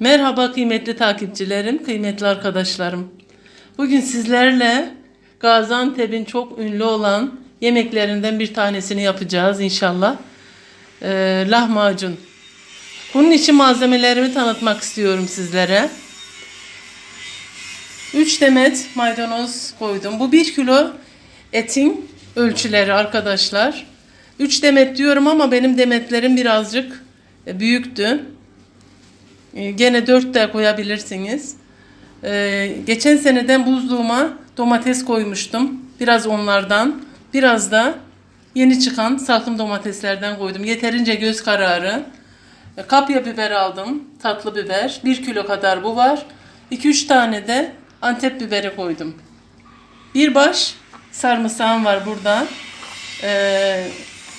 Merhaba kıymetli takipçilerim, kıymetli arkadaşlarım. Bugün sizlerle Gaziantep'in çok ünlü olan yemeklerinden bir tanesini yapacağız inşallah. Ee, lahmacun. Bunun için malzemelerimi tanıtmak istiyorum sizlere. 3 demet maydanoz koydum. Bu 1 kilo etin ölçüleri arkadaşlar. 3 demet diyorum ama benim demetlerim birazcık büyüktü. E, Gene 4 de koyabilirsiniz. E, geçen seneden buzluğuma domates koymuştum. Biraz onlardan, biraz da yeni çıkan salkım domateslerden koydum. Yeterince göz kararı. E, Kapya biber aldım, tatlı biber. 1 kilo kadar bu var. 2-3 tane de Antep biberi koydum. Bir baş sarımsağım var burada. Ee,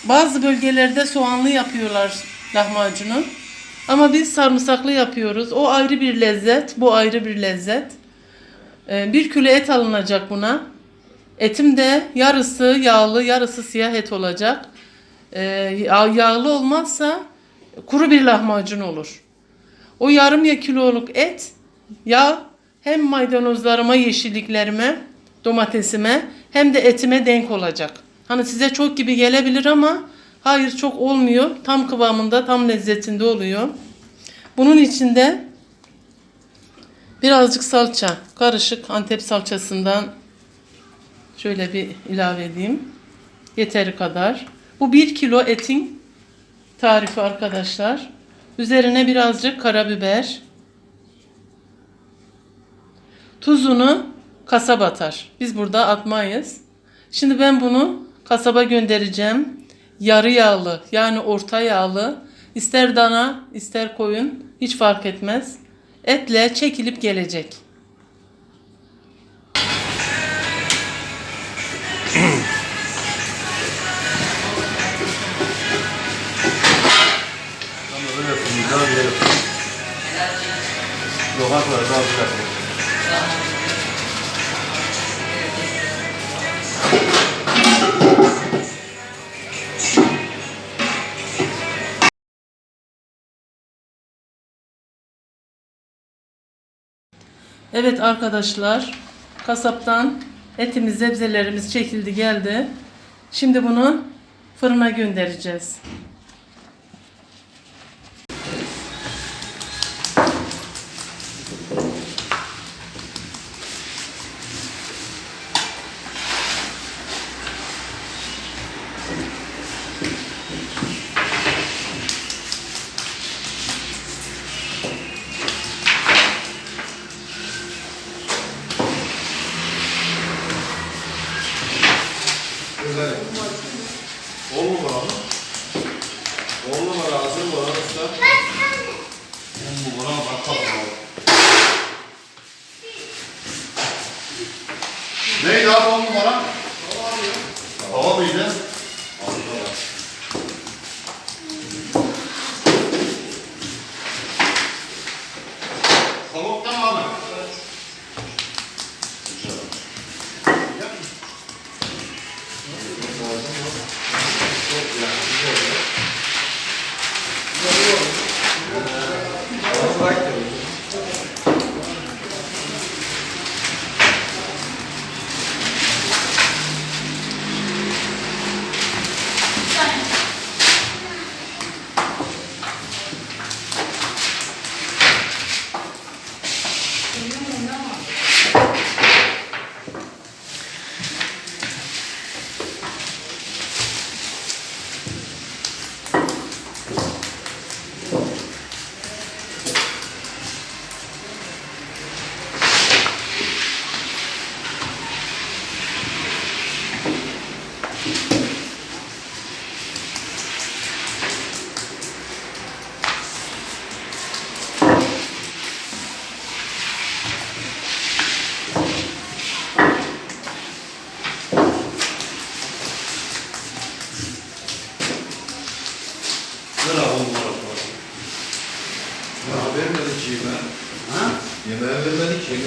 bazı bölgelerde soğanlı yapıyorlar lahmacunu. Ama biz sarımsaklı yapıyoruz. O ayrı bir lezzet, bu ayrı bir lezzet. Ee, bir kilo et alınacak buna. Etim de yarısı yağlı, yarısı siyah et olacak. Ee, yağ- yağlı olmazsa kuru bir lahmacun olur. O yarım ya kiloluk et, yağ hem maydanozlarıma, yeşilliklerime, domatesime hem de etime denk olacak. Hani size çok gibi gelebilir ama hayır çok olmuyor. Tam kıvamında, tam lezzetinde oluyor. Bunun içinde birazcık salça, karışık Antep salçasından şöyle bir ilave edeyim. Yeteri kadar. Bu 1 kilo etin tarifi arkadaşlar. Üzerine birazcık karabiber, Tuzunu kasaba atar. Biz burada atmayız. Şimdi ben bunu kasaba göndereceğim. Yarı yağlı yani orta yağlı. ister dana ister koyun hiç fark etmez. Etle çekilip gelecek. Daha daha yapayım. Evet arkadaşlar kasaptan etimiz sebzelerimiz çekildi geldi. Şimdi bunu fırına göndereceğiz. Güzel. On numara mı? On numara hazır mı lan usta? On numara bakalım abi. Neydi abi on numara?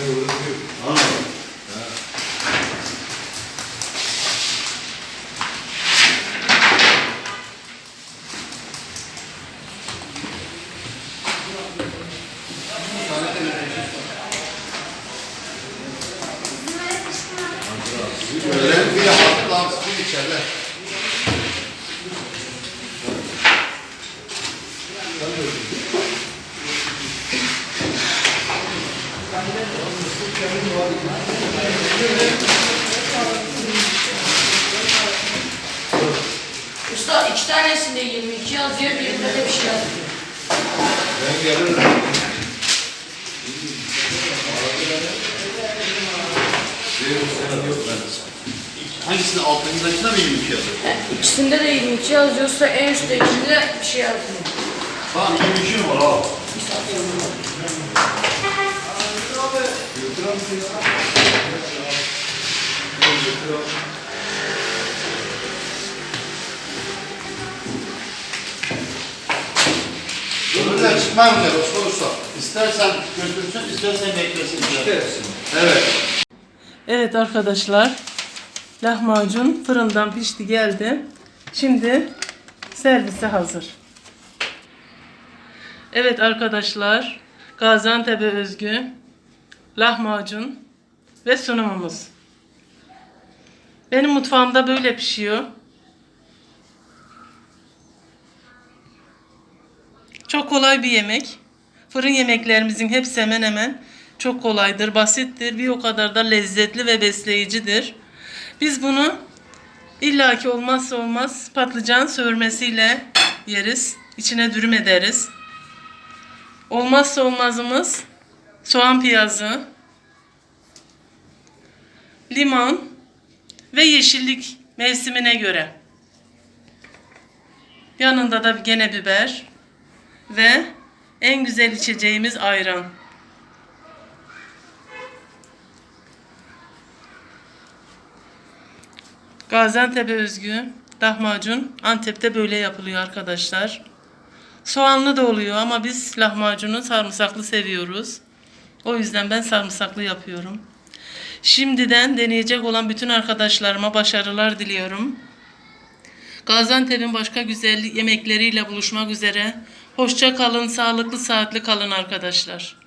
vurabiliyor. Tamam bir de hakkı lansızlığı içerler. Usta iki tanesinde 22 yazıyor, birinde de bir şey yazıyor. Ben gelirim. Hangisinde altındakine mi 22 yazıyor? İkisinde de 22 yazıyorsa en üsttekinde de bir şey yazmıyor. Tamam 22 numara al. Öbürler çıkmam güzel usta usta. İstersen götürsün, istersen beklesin. Dersin. Evet. Evet arkadaşlar. Lahmacun fırından pişti geldi. Şimdi servise hazır. Evet arkadaşlar. Gaziantep'e özgü lahmacun ve sunumumuz. Benim mutfağımda böyle pişiyor. Çok kolay bir yemek. Fırın yemeklerimizin hepsi hemen hemen çok kolaydır, basittir. Bir o kadar da lezzetli ve besleyicidir. Biz bunu illaki olmazsa olmaz patlıcan sövmesiyle yeriz. İçine dürüm ederiz. Olmazsa olmazımız soğan piyazı, limon ve yeşillik mevsimine göre. Yanında da gene biber ve en güzel içeceğimiz ayran. Gaziantep'e özgü lahmacun Antep'te böyle yapılıyor arkadaşlar. Soğanlı da oluyor ama biz lahmacunu sarımsaklı seviyoruz. O yüzden ben sarımsaklı yapıyorum. Şimdiden deneyecek olan bütün arkadaşlarıma başarılar diliyorum. Gaziantep'in başka güzel yemekleriyle buluşmak üzere. Hoşça kalın, sağlıklı, saatli kalın arkadaşlar.